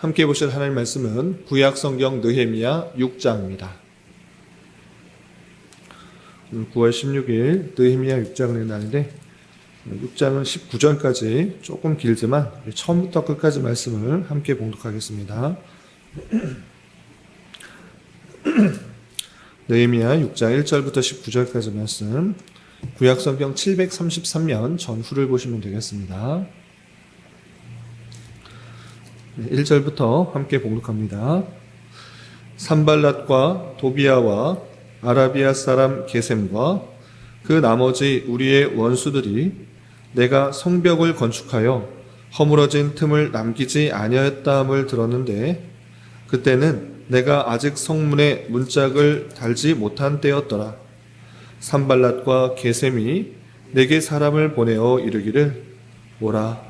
함께 보실 하나님 말씀은 구약 성경 느헤미야 6장입니다. 9월 16일 느헤미야 6장을 날인데 6장은 19절까지 조금 길지만 처음부터 끝까지 말씀을 함께 봉독하겠습니다. 느헤미야 6장 1절부터 19절까지 말씀 구약 성경 733면 전후를 보시면 되겠습니다. 1절부터 함께 봉독합니다. 산발랏과 도비아와 아라비아 사람 게셈과 그 나머지 우리의 원수들이 내가 성벽을 건축하여 허물어진 틈을 남기지 아니하였다함을 들었는데 그때는 내가 아직 성문에 문짝을 달지 못한 때였더라. 산발랏과 게셈이 내게 사람을 보내어 이르기를 오라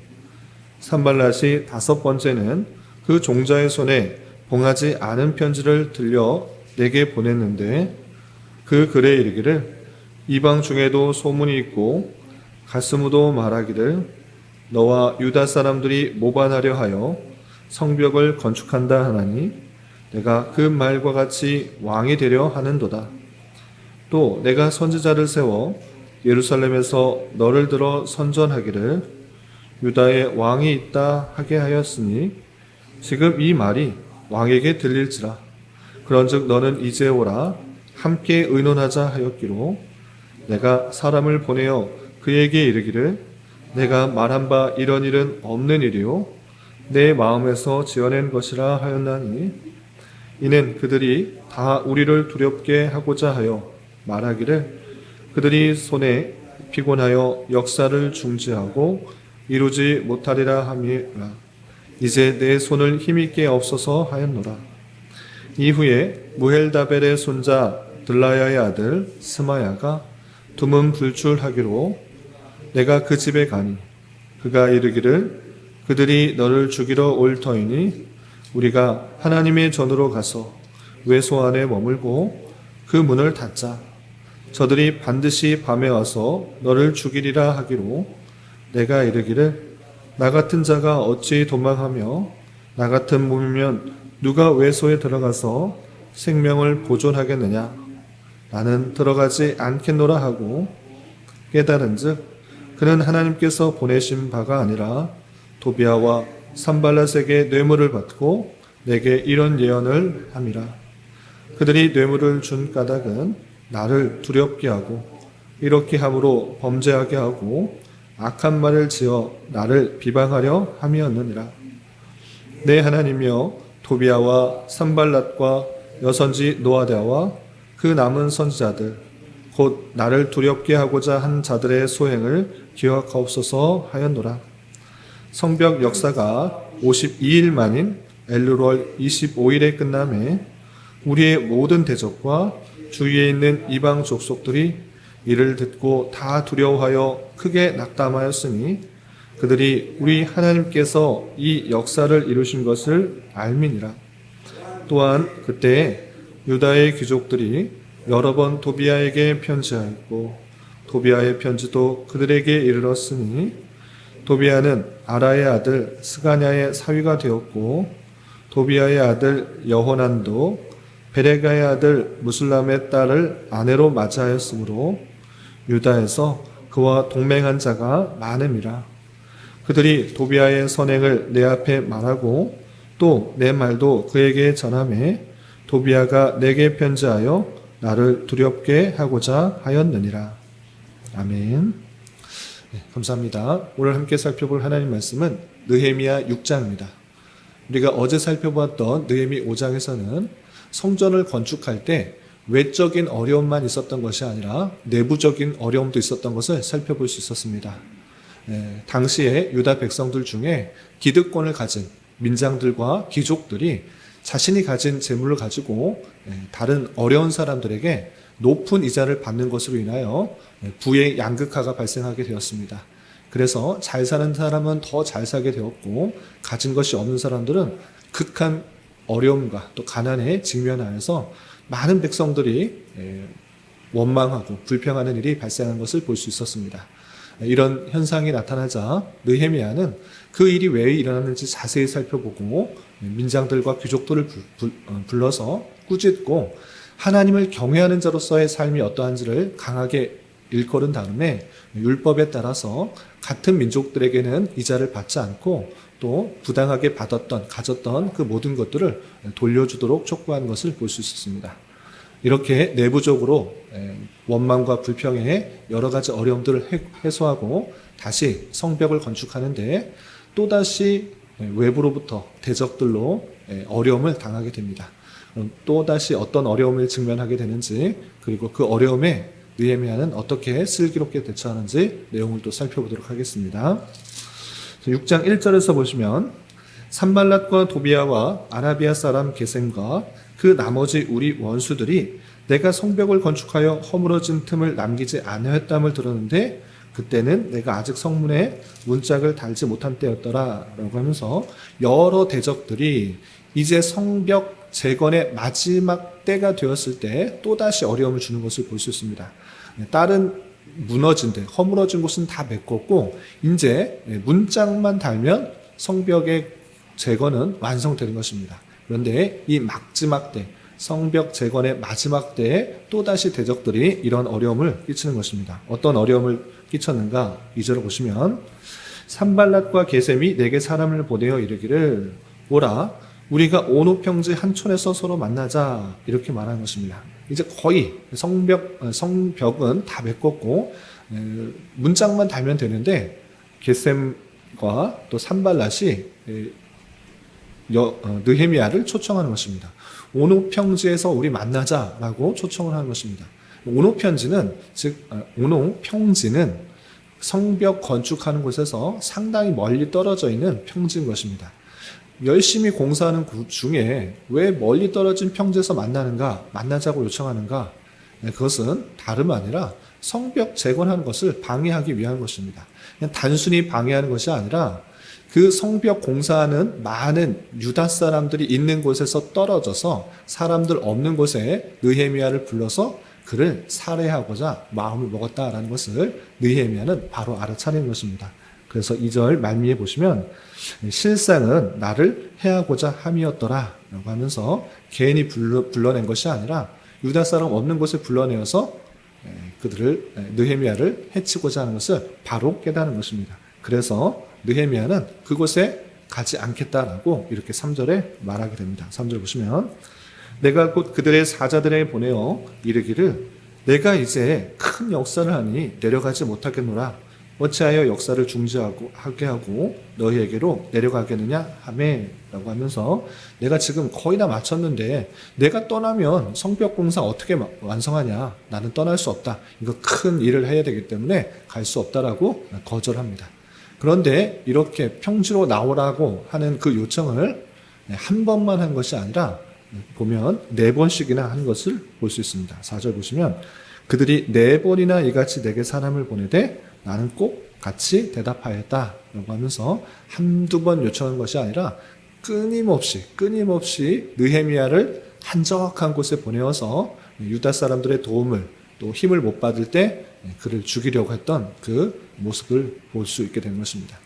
산발랏이 다섯 번째는 그 종자의 손에 봉하지 않은 편지를 들려 내게 보냈는데 그 글에 이르기를 이방 중에도 소문이 있고 가스무도 말하기를 너와 유다 사람들이 모반하려 하여 성벽을 건축한다 하나니 내가 그 말과 같이 왕이 되려 하는도다. 또 내가 선지자를 세워 예루살렘에서 너를 들어 선전하기를 유다에 왕이 있다 하게 하였으니 지금 이 말이 왕에게 들릴지라. 그런즉 너는 이제 오라. 함께 의논하자 하였기로 내가 사람을 보내어 그에게 이르기를 내가 말한 바 이런 일은 없는 일이요. 내 마음에서 지어낸 것이라 하였나니 이는 그들이 다 우리를 두렵게 하고자 하여 말하기를 그들이 손에 피곤하여 역사를 중지하고 이루지 못하리라 함이라. 이제 내 손을 힘있게 없어서 하였노라. 이후에 무헬다벨의 손자 들라야의 아들 스마야가 두문 불출하기로 내가 그 집에 가니 그가 이르기를 그들이 너를 죽이러 올 터이니 우리가 하나님의 전으로 가서 외소 안에 머물고 그 문을 닫자. 저들이 반드시 밤에 와서 너를 죽이리라 하기로 내가 이르기를 나 같은 자가 어찌 도망하며 나 같은 몸이면 누가 외소에 들어가서 생명을 보존하겠느냐? 나는 들어가지 않겠노라 하고 깨달은즉 그는 하나님께서 보내신 바가 아니라 도비아와 산발랏에게 뇌물을 받고 내게 이런 예언을 함이라. 그들이 뇌물을 준 까닭은 나를 두렵게 하고 이렇게 함으로 범죄하게 하고 악한 말을 지어 나를 비방하려 함이었느니라. 내 하나님이여 도비아와 산발랏과 여선지 노아데아와 그 남은 선지자들 곧 나를 두렵게 하고자 한 자들의 소행을 기억하옵소서 하였노라. 성벽 역사가 52일 만인 엘루월 25일에 끝남에 우리의 모든 대적과 주위에 있는 이방 족속들이 이를 듣고 다 두려워하여 크게 낙담하였으니 그들이 우리 하나님께서 이 역사를 이루신 것을 알미니라. 또한 그때 유다의 귀족들이 여러 번 도비아에게 편지하였고 도비아의 편지도 그들에게 이르렀으니 도비아는 아라의 아들 스가냐의 사위가 되었고 도비아의 아들 여호난도 베레가의 아들 무슬람의 딸을 아내로 맞이하였으므로 유다에서 그와 동맹한 자가 많음이라. 그들이 도비아의 선행을 내 앞에 말하고 또 내 말도 그에게 전함에 도비아가 내게 편지하여 나를 두렵게 하고자 하였느니라. 아멘. 네, 감사합니다. 오늘 함께 살펴볼 하나님 말씀은 느헤미야 6장입니다. 우리가 어제 살펴보았던 느헤미 5장에서는 성전을 건축할 때 외적인 어려움만 있었던 것이 아니라 내부적인 어려움도 있었던 것을 살펴볼 수 있었습니다. 예, 당시에 유다 백성들 중에 기득권을 가진 민장들과 귀족들이 자신이 가진 재물을 가지고 예, 다른 어려운 사람들에게 높은 이자를 받는 것으로 인하여 예, 부의 양극화가 발생하게 되었습니다. 그래서 잘 사는 사람은 더잘 살게 되었고 가진 것이 없는 사람들은 극한 어려움과 또 가난에 직면하여서 많은 백성들이 예, 원망하고 불평하는 일이 발생한 것을 볼 수 있었습니다. 이런 현상이 나타나자 느헤미야는 그 일이 왜 일어났는지 자세히 살펴보고 민장들과 귀족들을 어, 불러서 꾸짖고 하나님을 경외하는 자로서의 삶이 어떠한지를 강하게 일컬은 다음에 율법에 따라서 같은 민족들에게는 이자를 받지 않고 또 부당하게 받았던 가졌던 그 모든 것들을 돌려주도록 촉구한 것을 볼 수 있었습니다. 이렇게 내부적으로 에, 원망과 불평에 여러 가지 어려움들을 해- 해소하고 다시 성벽을 건축하는데 또다시 에, 외부로부터 대적들로 에, 어려움을 당하게 됩니다. 또다시 어떤 어려움을 직면하게 되는지 그리고 그 어려움에 느헤미야는 어떻게 슬기롭게 대처하는지 내용을 또 살펴보도록 하겠습니다. 6장 1절에서 보시면 산발랏과 도비아와 아라비아 사람 게셈과 그 나머지 우리 원수들이 내가 성벽을 건축하여 허물어진 틈을 남기지 않았담을 들었는데 그때는 내가 아직 성문에 문짝을 달지 못한 때였더라라고 하면서 여러 대적들이 이제 성벽 재건의 마지막 때가 되었을 때 또다시 어려움을 주는 것을 볼 수 있습니다. 다른 무너진 데, 허물어진 곳은 다 메꿨고 이제 문짝만 달면 성벽의 재건은 완성되는 것입니다. 그런데 이 마지막 때, 성벽 재건의 마지막 때에 또다시 대적들이 이런 어려움을 끼치는 것입니다. 어떤 어려움을 끼쳤는가? 이절을 보시면 산발랏과 게셈이 내게 사람을 보내어 이르기를 오라 우리가 오노 평지 한 촌에서 서로 만나자 이렇게 말하는 것입니다. 이제 거의 성벽 어, 성벽은 다 메꿨고 에, 문짝만 달면 되는데 게셈과 또 산발랏이 어, 느헤미야를 초청하는 것입니다. 오노 평지에서 우리 만나자라고 초청을 하는 것입니다. 오노 편지는 즉 어, 오노 평지는 성벽 건축하는 곳에서 상당히 멀리 떨어져 있는 평지인 것입니다. 열심히 공사하는 그 중에 왜 멀리 떨어진 평지에서 만나는가, 만나자고 요청하는가? 네, 그것은 다름 아니라 성벽 재건하는 것을 방해하기 위한 것입니다. 단순히 방해하는 것이 아니라 그 성벽 공사하는 많은 유다 사람들이 있는 곳에서 떨어져서 사람들 없는 곳에 느헤미야를 불러서 그를 살해하고자 마음을 먹었다라는 것을 느헤미야는 바로 알아차리는 것입니다. 그래서 2절 말미에 보시면 실상은 나를 해하고자 함이었더라 라고 하면서 괜히 불러, 불러 낸 것이 아니라 유다 사람 없는 곳에 불러내어서 에, 그들을 에, 느헤미야를 해치고자 하는 것을 바로 깨닫는 것입니다. 그래서 느헤미야는 그곳에 가지 않겠다라고 이렇게 3절에 말하게 됩니다. 3절 보시면 내가 곧 그들의 사자들에게 보내어 이르기를 내가 이제 큰 역사를 하니 내려가지 못하겠노라 어찌하여 역사를 중지하고 하게 하고 너희에게로 내려가겠느냐? 하매라고 하면서 내가 지금 거의 다 마쳤는데 내가 떠나면 성벽 공사 어떻게 마- 완성하냐? 나는 떠날 수 없다. 이거 큰 일을 해야 되기 때문에 갈 수 없다라고 거절합니다. 그런데 이렇게 평지로 나오라고 하는 그 요청을 한 번만 한 것이 아니라 보면 네 번씩이나 한 것을 볼 수 있습니다. 4절 보시면 그들이 네 번이나 이같이 내게 사람을 보내되 나는 꼭 같이 대답하였다. 라고 하면서 한두 번 요청한 것이 아니라 끊임없이, 끊임없이 느헤미야를 한적한 곳에 보내어서 유다 사람들의 도움을 또 힘을 못 받을 때 그를 죽이려고 했던 그 모습을 볼 수 있게 된 것입니다.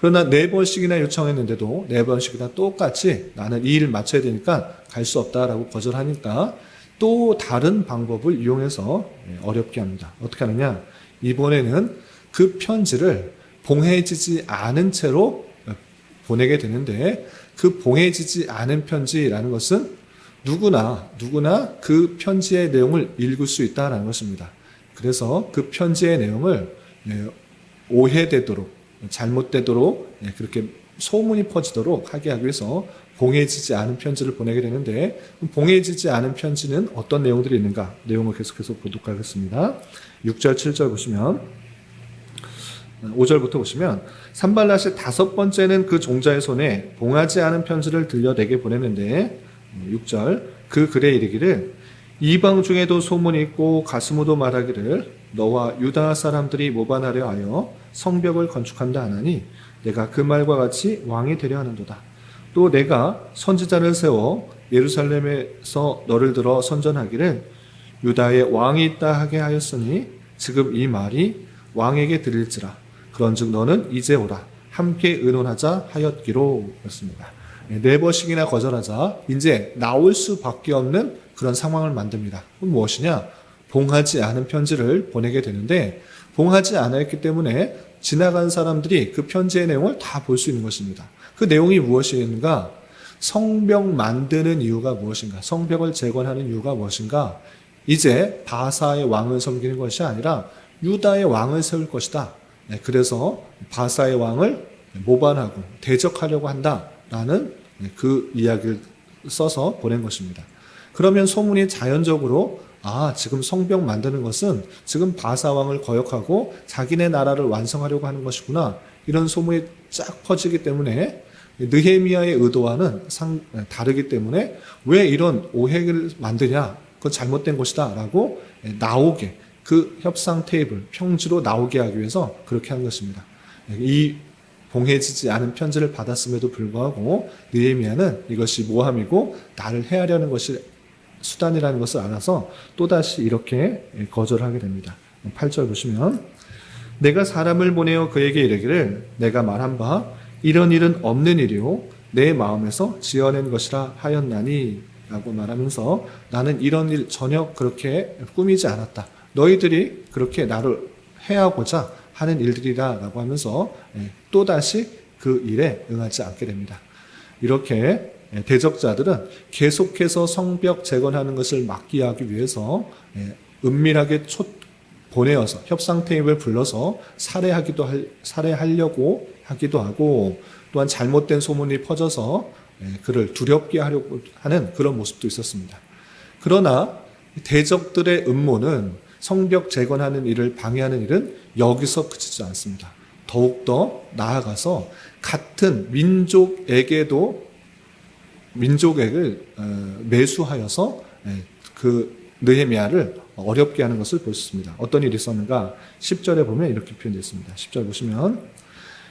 그러나 네 번씩이나 요청했는데도 네 번씩이나 똑같이 나는 이일 마쳐야 되니까 갈 수 없다라고 거절하니까 또 다른 방법을 이용해서 어렵게 합니다. 어떻게 하느냐? 이번에는 그 편지를 봉해지지 않은 채로 보내게 되는데 그 봉해지지 않은 편지라는 것은 누구나 누구나 그 편지의 내용을 읽을 수 있다라는 것입니다. 그래서 그 편지의 내용을 예, 오해되도록 잘못되도록 예, 그렇게 소문이 퍼지도록 하게 하기 위해서 봉해지지 않은 편지를 보내게 되는데 봉해지지 않은 편지는 어떤 내용들이 있는가 내용을 계속해서 보도록 하겠습니다. 6절 7절 보시면 5절부터 보시면 산발랏이 다섯 번째는 그 종자의 손에 봉하지 않은 편지를 들려 내게 보내는데 6절 그 글에 이르기를 이방 중에도 소문이 있고 가스무도 말하기를 너와 유다 사람들이 모반하려 하여 성벽을 건축한다 하나니 내가 그 말과 같이 왕이 되려 하는도다. 또 내가 선지자를 세워 예루살렘에서 너를 들어 선전하기를 유다의 왕이 있다 하게 하였으니 지금 이 말이 왕에게 들릴지라. 그런즉 너는 이제 오라. 함께 의논하자 하였기로 였습니다. 네 번씩이나 거절하자 이제 나올 수밖에 없는 그런 상황을 만듭니다. 무엇이냐? 봉하지 않은 편지를 보내게 되는데 봉하지 않았기 때문에 지나간 사람들이 그 편지의 내용을 다 볼 수 있는 것입니다. 그 내용이 무엇인가? 성벽 만드는 이유가 무엇인가? 성벽을 재건하는 이유가 무엇인가? 이제 바사의 왕을 섬기는 것이 아니라 유다의 왕을 세울 것이다. 네, 그래서 바사의 왕을 모반하고 대적하려고 한다라는 네, 그 이야기를 써서 보낸 것입니다. 그러면 소문이 자연적으로 아, 지금 성벽 만드는 것은 지금 바사 왕을 거역하고 자기네 나라를 완성하려고 하는 것이구나. 이런 소문이 쫙 퍼지기 때문에 느헤미야의 의도와는 상, 다르기 때문에 왜 이런 오해를 만드냐? 그건 잘못된 것이다라고 나오게 그 협상 테이블 평지로 나오게 하기 위해서 그렇게 한 것입니다. 이 봉해지지 않은 편지를 받았음에도 불구하고 느헤미야는 이것이 모함이고 나를 해하려는 것이 수단이라는 것을 알아서 또다시 이렇게 거절하게 됩니다. 8절 보시면 내가 사람을 보내어 그에게 이르기를 내가 말한 바 이런 일은 없는 일이요 내 마음에서 지어낸 것이라 하였나니 라고 말하면서 나는 이런 일 전혀 그렇게 꾸미지 않았다. 너희들이 그렇게 나를 해하고자 하는 일들이라 라고 하면서 예, 또다시 그 일에 응하지 않게 됩니다. 이렇게 예, 대적자들은 계속해서 성벽 재건하는 것을 막기 하기 위해서 예, 은밀하게 초, 보내어서 협상 테이블 불러서 살해하기도 할, 살해하려고 하기도 하고 또한 잘못된 소문이 퍼져서 예, 그를 두렵게 하려고 하는 그런 모습도 있었습니다. 그러나 대적들의 음모는 성벽 재건하는 일을 방해하는 일은 여기서 그치지 않습니다. 더욱더 나아가서 같은 민족에게도 민족액을 어, 매수하여서 예, 그 느헤미야를 어렵게 하는 것을 볼 수 있습니다. 어떤 일이 있었는가? 10절에 보면 이렇게 표현되어 있습니다. 10절 보시면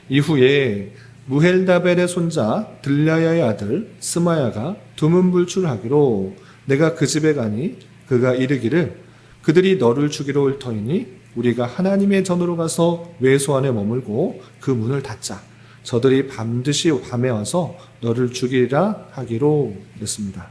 이후에 무헬다벨의 손자 들라야의 아들 스마야가 두문불출하기로 내가 그 집에 가니 그가 이르기를 그들이 너를 죽이러 올 터이니 우리가 하나님의 전으로 가서 외소 안에 머물고 그 문을 닫자. 저들이 반드시 밤에 와서 너를 죽이라 하기로 했습니다.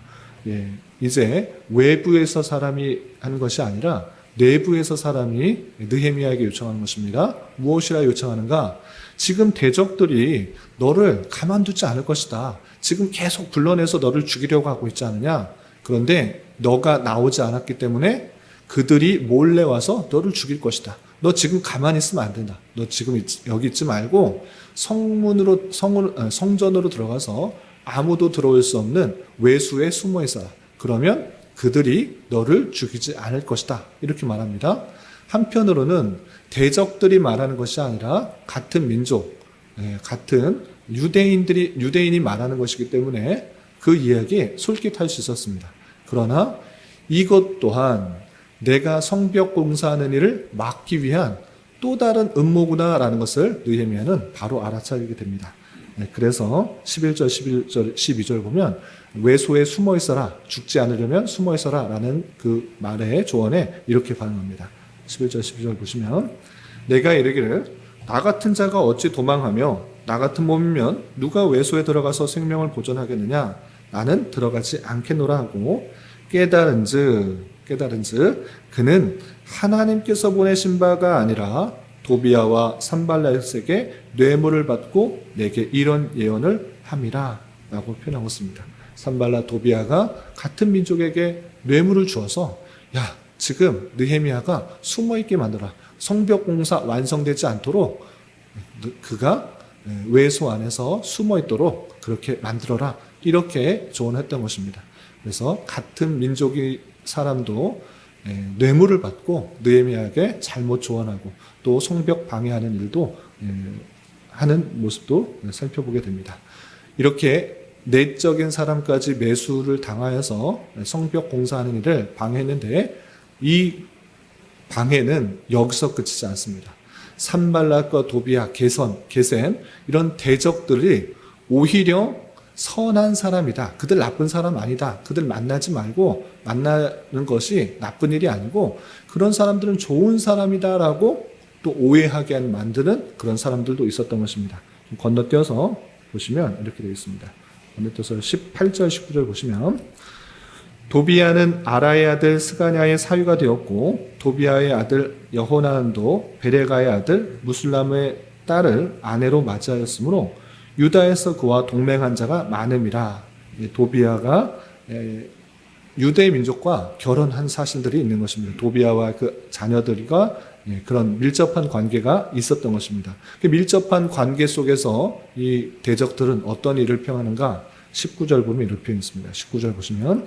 예, 이제 외부에서 사람이 하는 것이 아니라 내부에서 사람이 느헤미야에게 요청하는 것입니다. 무엇이라 요청하는가? 지금 대적들이 너를 가만두지 않을 것이다. 지금 계속 불러내서 너를 죽이려고 하고 있지 않느냐? 그런데 너가 나오지 않았기 때문에 그들이 몰래 와서 너를 죽일 것이다. 너 지금 가만히 있으면 안 된다. 너 지금 여기 있지 말고 성문으로 성 아, 성전으로 들어가서 아무도 들어올 수 없는 외수에 숨어 있어라. 그러면 그들이 너를 죽이지 않을 것이다. 이렇게 말합니다. 한편으로는 대적들이 말하는 것이 아니라 같은 민족, 예, 같은 유대인들이 유대인이 말하는 것이기 때문에 그 이야기에 솔깃할 수 있었습니다. 그러나 이것 또한 내가 성벽 공사하는 일을 막기 위한 또 다른 음모구나라는 것을 느헤미야는 바로 알아차리게 됩니다. 네, 그래서 11절, 11절, 12절 보면 외소에 숨어 있어라, 죽지 않으려면 숨어 있어라라는 그 말의 조언에 이렇게 반응합니다. 11절, 12절 보시면 내가 이르기를 나 같은 자가 어찌 도망하며 나 같은 몸이면 누가 외소에 들어가서 생명을 보존하겠느냐? 나는 들어가지 않겠노라 하고 깨달은즉 깨달은즉 그는 하나님께서 보내신 바가 아니라 도비아와 산발라에게 뇌물을 받고 내게 이런 예언을 함이라라고 표현하고 있습니다. 산발라 도비아가 같은 민족에게 뇌물을 주어서 야 지금 느헤미야가 숨어 있게 만들어 성벽 공사 완성되지 않도록 그가 외소 안에서 숨어 있도록 그렇게 만들어라 이렇게 조언했던 것입니다. 그래서 같은 민족이 사람도 예, 뇌물을 받고 느헤미야에게 잘못 조언하고 또 성벽 방해하는 일도 예, 하는 모습도 살펴보게 됩니다. 이렇게 내적인 사람까지 매수를 당하여서 성벽 공사하는 일을 방해했는데 이 방해는 여기서 그치지 않습니다. 산발락과 도비아, 게선, 게셈 이런 대적들이 오히려 선한 사람이다. 그들 나쁜 사람 아니다. 그들 만나지 말고 만나는 것이 나쁜 일이 아니고 그런 사람들은 좋은 사람이다라고 또 오해하게 한 만드는 그런 사람들도 있었던 것입니다. 좀 건너뛰어서 보시면 이렇게 되어 있습니다. 건너뛰어서 18절, 19절 보시면 도비아는 아라의 아들 스가냐의 사위가 되었고 도비아의 아들 여호나는도 베레가의 아들 무슬람의 딸을 아내로 맞이하였으므로 유다에서 그와 동맹한 자가 많음이라 예, 도비아가 예, 유대 민족과 결혼한 사실들이 있는 것입니다. 도비아와 그 자녀들과 예, 그런 밀접한 관계가 있었던 것입니다. 그 밀접한 관계 속에서 이 대적들은 어떤 일을 평하는가? 19절 보면 이렇게 표현했습니다. 19절 보시면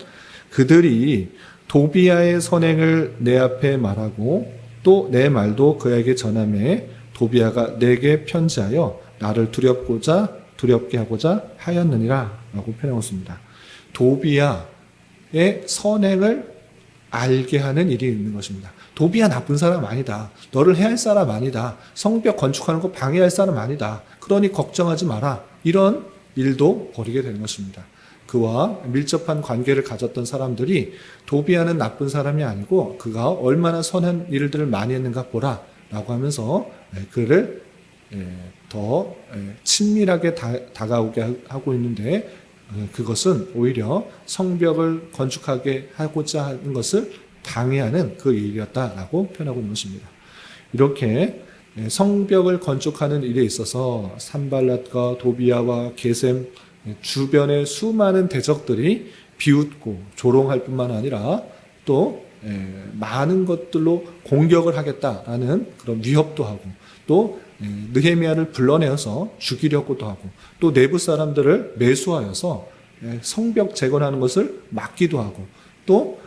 그들이 도비아의 선행을 내 앞에 말하고 또 내 말도 그에게 전함에 도비아가 내게 편지하여 나를 두렵고자 두렵게 하고자 하였느니라 라고 표현하였습니다. 도비아의 선행을 알게 하는 일이 있는 것입니다. 도비아 나쁜 사람 아니다. 너를 해할 사람 아니다. 성벽 건축하는 거 방해할 사람 아니다. 그러니 걱정하지 마라. 이런 일도 벌이게 되는 것입니다. 그와 밀접한 관계를 가졌던 사람들이 도비아는 나쁜 사람이 아니고 그가 얼마나 선한 일들을 많이 했는가 보라 라고 하면서 예, 그를 예, 더 예, 친밀하게 다, 다가오게 하고 있는데 어, 그것은 오히려 성벽을 건축하게 하고자 하는 것을 방해하는 그 일이었다라고 표현하고 있는 것입니다. 이렇게 예, 성벽을 건축하는 일에 있어서 산발랏과 도비아와 게셈 예, 주변의 수많은 대적들이 비웃고 조롱할 뿐만 아니라 또 예, 많은 것들로 공격을 하겠다라는 그런 위협도 하고 또 예, 느헤미야를 불러내어서 죽이려고도 하고 또 내부 사람들을 매수하여서 예, 성벽 재건하는 것을 막기도 하고 또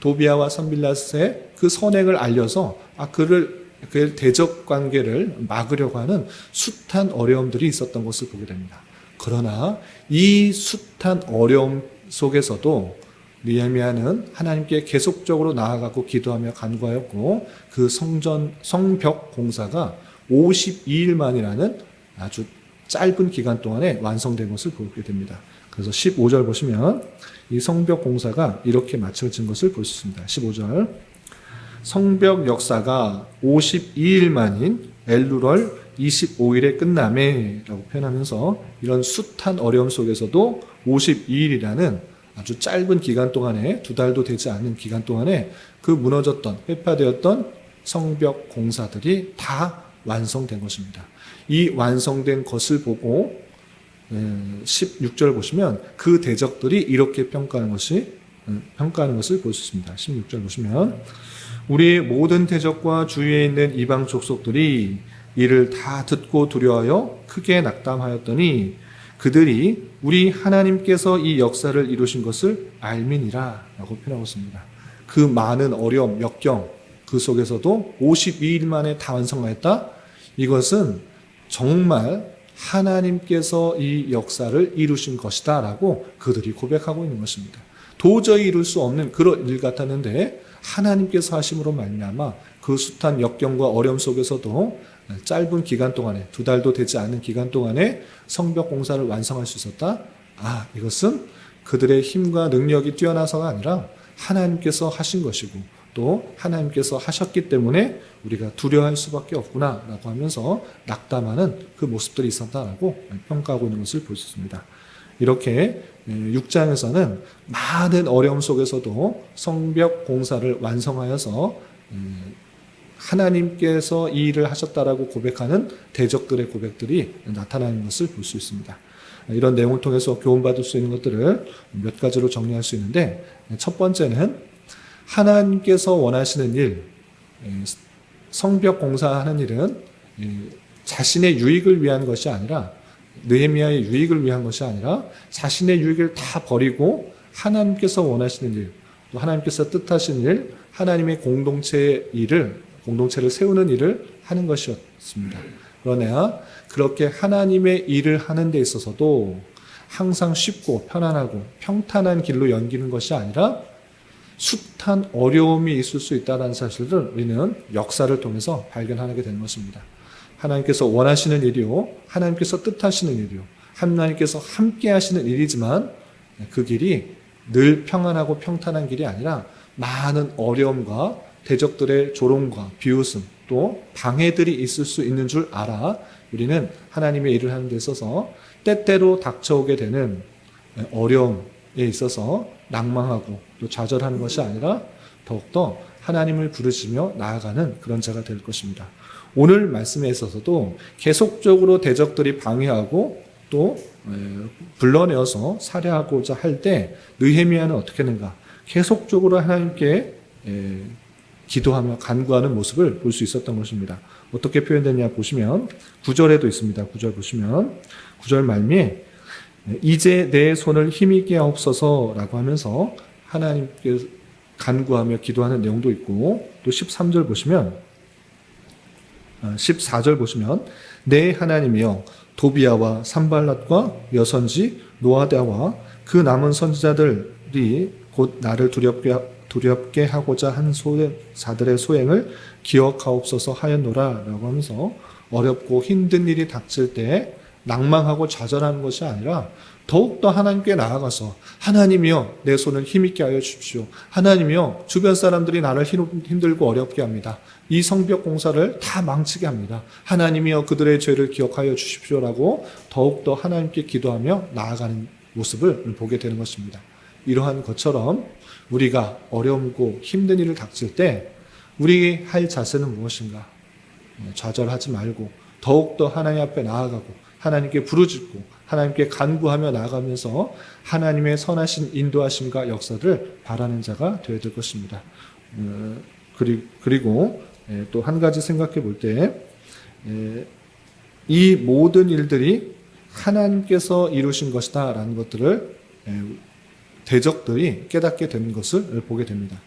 도비아와 선빌라스의 그 선행을 알려서 아 그를 그 대적 관계를 막으려고 하는 숱한 어려움들이 있었던 것을 보게 됩니다. 그러나 이 숱한 어려움 속에서도 느헤미야는 하나님께 계속적으로 나아가고 기도하며 간구하였고 그 성전 성벽 공사가 52일 만이라는 아주 짧은 기간 동안에 완성된 것을 보게 됩니다. 그래서 15절 보시면 이 성벽 공사가 이렇게 마쳐진 것을 볼 수 있습니다. 15절. 성벽 역사가 52일 만인 엘루럴 25일에 끝남에라고 표현하면서 이런 숱한 어려움 속에서도 52일이라는 아주 짧은 기간 동안에 두 달도 되지 않는 기간 동안에 그 무너졌던 회파되었던 성벽 공사들이 다 완성된 것입니다. 이 완성된 것을 보고 16절 보시면 그 대적들이 이렇게 평가하는 것이 평가하는 것을 볼 수 있습니다. 16절 보시면 우리 모든 대적과 주위에 있는 이방 족속들이 이를 다 듣고 두려워하여 크게 낙담하였더니 그들이 우리 하나님께서 이 역사를 이루신 것을 알민이라 라고 표현하고 있습니다. 그 많은 어려움, 역경 그 속에서도 52일 만에 다 완성하였다? 이것은 정말 하나님께서 이 역사를 이루신 것이다 라고 그들이 고백하고 있는 것입니다. 도저히 이룰 수 없는 그런 일 같았는데 하나님께서 하심으로 말미암아 그 숱한 역경과 어려움 속에서도 짧은 기간 동안에 두 달도 되지 않은 기간 동안에 성벽 공사를 완성할 수 있었다. 아 이것은 그들의 힘과 능력이 뛰어나서가 아니라 하나님께서 하신 것이고 또 하나님께서 하셨기 때문에 우리가 두려워할 수밖에 없구나라고 하면서 낙담하는 그 모습들이 있었다라고 평가하고 있는 것을 볼 수 있습니다. 이렇게 6장에서는 많은 어려움 속에서도 성벽 공사를 완성하여서 하나님께서 이 일을 하셨다라고 고백하는 대적들의 고백들이 나타나는 것을 볼 수 있습니다. 이런 내용을 통해서 교훈받을 수 있는 것들을 몇 가지로 정리할 수 있는데 첫 번째는 하나님께서 원하시는 일, 성벽 공사하는 일은 자신의 유익을 위한 것이 아니라 느헤미야의 유익을 위한 것이 아니라 자신의 유익을 다 버리고 하나님께서 원하시는 일, 또 하나님께서 뜻하신 일, 하나님의 공동체의 일을 공동체를 세우는 일을 하는 것이었습니다. 그러나 그렇게 하나님의 일을 하는 데 있어서도 항상 쉽고 편안하고 평탄한 길로 연기는 것이 아니라 숱한 어려움이 있을 수 있다는 사실을 우리는 역사를 통해서 발견하게 되는 것입니다. 하나님께서 원하시는 일이요, 하나님께서 뜻하시는 일이요, 하나님께서 함께 하시는 일이지만 그 길이 늘 평안하고 평탄한 길이 아니라 많은 어려움과 대적들의 조롱과 비웃음 또 방해들이 있을 수 있는 줄 알아 우리는 하나님의 일을 하는 데 있어서 때때로 닥쳐오게 되는 어려움에 있어서 낭망하고 또 좌절하는 것이 아니라 더욱더 하나님을 부르시며 나아가는 그런 자가 될 것입니다. 오늘 말씀에 있어서도 계속적으로 대적들이 방해하고 또 불러내어서 살해하고자 할 때 느헤미야는 어떻게 했는가? 계속적으로 하나님께 기도하며 간구하는 모습을 볼 수 있었던 것입니다. 어떻게 표현되냐 보시면 구절에도 있습니다. 구절 보시면 구절 말미에 이제 내 손을 힘있게 하옵소서라고 하면서 하나님께 간구하며 기도하는 내용도 있고 또 13절 보시면 14절 보시면 내 하나님이여 도비아와 산발랏과 여선지 노아다와 그 남은 선지자들이 곧 나를 두렵게 두렵게 하고자 한 소자들의 소행을 기억하옵소서 하였노라 라고 하면서 어렵고 힘든 일이 닥칠 때 낭망하고 좌절하는 것이 아니라 더욱더 하나님께 나아가서 하나님이여 내 손을 힘있게 하여 주십시오. 하나님이여 주변 사람들이 나를 힘들고 어렵게 합니다. 이 성벽 공사를 다 망치게 합니다. 하나님이여 그들의 죄를 기억하여 주십시오라고 더욱더 하나님께 기도하며 나아가는 모습을 보게 되는 것입니다. 이러한 것처럼 우리가 어려움고 힘든 일을 닥칠 때 우리 할 자세는 무엇인가? 좌절하지 말고 더욱더 하나님 앞에 나아가고 하나님께 부르짖고 하나님께 간구하며 나아가면서 하나님의 선하신 인도하심과 역사를 바라는 자가 되어야 될 것입니다. 어, 그리고 예, 또한 가지 생각해 볼 때 이 모든 일들이 하나님께서 이루신 것이다라는 것들을 예, 대적들이 깨닫게 되는 것을 보게 됩니다.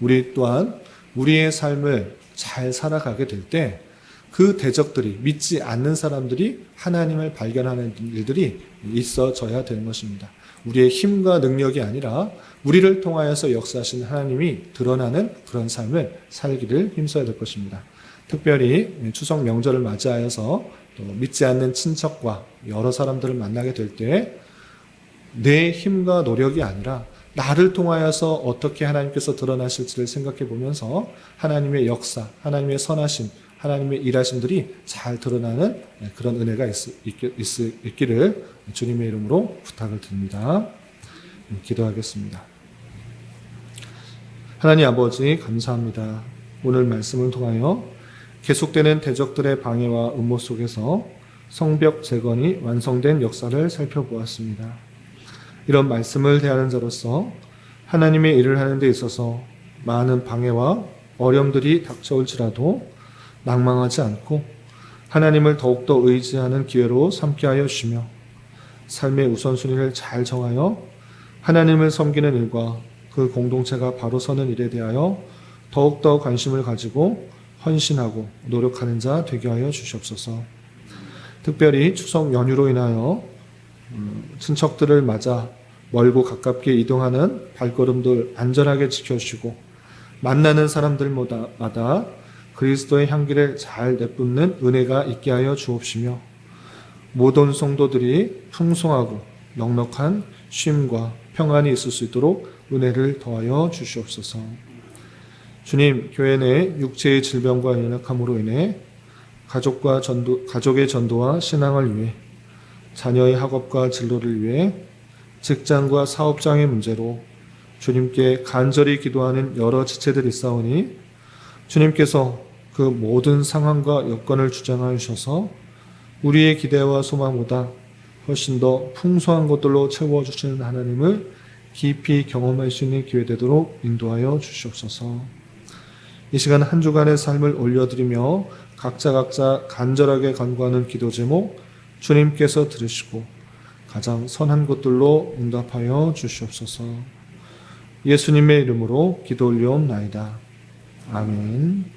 우리 또한 우리의 삶을 잘 살아가게 될 때 그 대적들이 믿지 않는 사람들이 하나님을 발견하는 일들이 있어져야 되는 것입니다. 우리의 힘과 능력이 아니라 우리를 통하여서 역사하신 하나님이 드러나는 그런 삶을 살기를 힘써야 될 것입니다. 특별히 추석 명절을 맞이하여서 또 믿지 않는 친척과 여러 사람들을 만나게 될 때 내 힘과 노력이 아니라 나를 통하여서 어떻게 하나님께서 드러나실지를 생각해 보면서 하나님의 역사, 하나님의 선하심, 하나님의 일하심들이 잘 드러나는 그런 은혜가 있, 기를 주님의 이름으로 부탁을 드립니다. 기도하겠습니다. 하나님 아버지 감사합니다. 오늘 말씀을 통하여 계속되는 대적들의 방해와 음모 속에서 성벽 재건이 완성된 역사를 살펴보았습니다. 이런 말씀을 대하는 자로서 하나님의 일을 하는 데 있어서 많은 방해와 어려움들이 닥쳐올지라도 낭망하지 않고 하나님을 더욱더 의지하는 기회로 삼게 하여 주시며 삶의 우선순위를 잘 정하여 하나님을 섬기는 일과 그 공동체가 바로 서는 일에 대하여 더욱더 관심을 가지고 헌신하고 노력하는 자 되게 하여 주시옵소서. 특별히 추석 연휴로 인하여 음, 친척들을 맞아 멀고 가깝게 이동하는 발걸음들 안전하게 지켜주시고 만나는 사람들마다 그리스도의 향기를 잘 내뿜는 은혜가 있게 하여 주옵시며 모든 성도들이 풍성하고 넉넉한 쉼과 평안이 있을 수 있도록 은혜를 더하여 주시옵소서. 주님, 교회 내 육체의 질병과 연약함으로 인해 가족과 전도, 가족의 전도와 신앙을 위해 자녀의 학업과 진로를 위해 직장과 사업장의 문제로 주님께 간절히 기도하는 여러 지체들이 있사오니 주님께서 그 모든 상황과 여건을 주장하셔서 우리의 기대와 소망보다 훨씬 더 풍성한 것들로 채워주시는 하나님을 깊이 경험할 수 있는 기회 되도록 인도하여 주시옵소서. 이 시간 한 주간의 삶을 올려드리며 각자 각자 간절하게 간구하는 기도 제목 주님께서 들으시고 가장 선한 것들로 응답하여 주시옵소서. 예수님의 이름으로 기도 올려옵나이다. 아멘.